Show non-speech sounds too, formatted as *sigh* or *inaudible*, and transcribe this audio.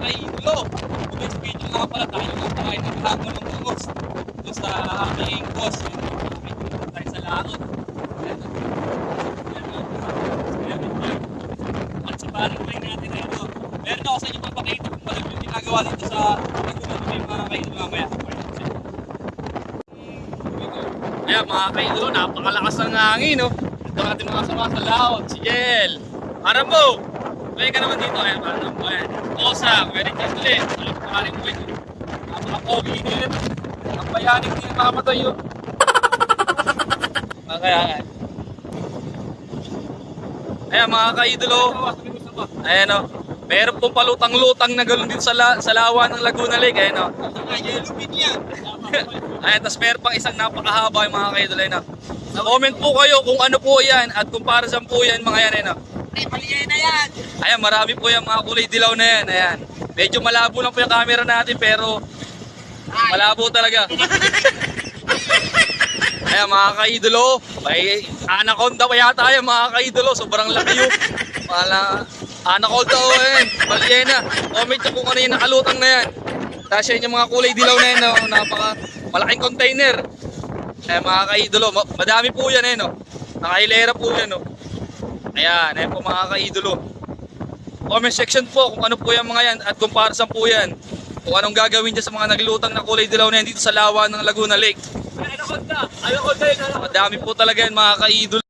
Next video nga pala tayo nga tayo naghago ng bangos. Doon sa aking boss. Doon tayo sa laot. At sa parang line natin na ito. Meron ako sa inyo papakita kung ano yung ginagawa dito sa Laguna may mga kaidolo mamaya. Ayan mga kaidolo, napakalakas ng hangin no. Ito natin mga sama sa laot, si Jel. Aramo! Pwede ka naman dito, ayan, parang mo yan. Osa, very gentle. Alam ko karin mo ito. Napaka-pogi din. Ang bayaning din makamatay yun. *laughs* Kaya, ayan mga kaidolo. Ayan o. Meron pong palutang-lutang na galon dito sa, la, sa lawa ng Laguna Lake. Ayan o. Yan. *laughs* Ayan, tapos meron pang isang napakahaba yung mga kaidol. Ayan o. Comment po kayo kung ano po yan at kung para saan po yan mga yan. Ayan o. Ayan, marami po yung mga kulay dilaw na yan. Ayan. Medyo malabo lang po yung camera natin pero malabo talaga. Ayan mga kaidolo, may anaconda pa yata yan mga kaidolo, sobrang laki yun. Mala, anaconda o yan, balyena. Comment nyo kung ano yung nakalutang na yan. Tapos yan yung mga kulay dilaw na yan, no? napaka malaking container. Ayan mga kaidolo, ma- madami po yan eh, no? Nakahilera po yan, no? Ayan, ayan po mga kaidolo. Comment section po kung ano po yung mga yan at kung para saan po yan. Kung anong gagawin dyan sa mga naglutang na kulay dilaw na yan dito sa lawa ng Laguna Lake. Anaconda! Anaconda! Madami po talaga yan mga kaidolo.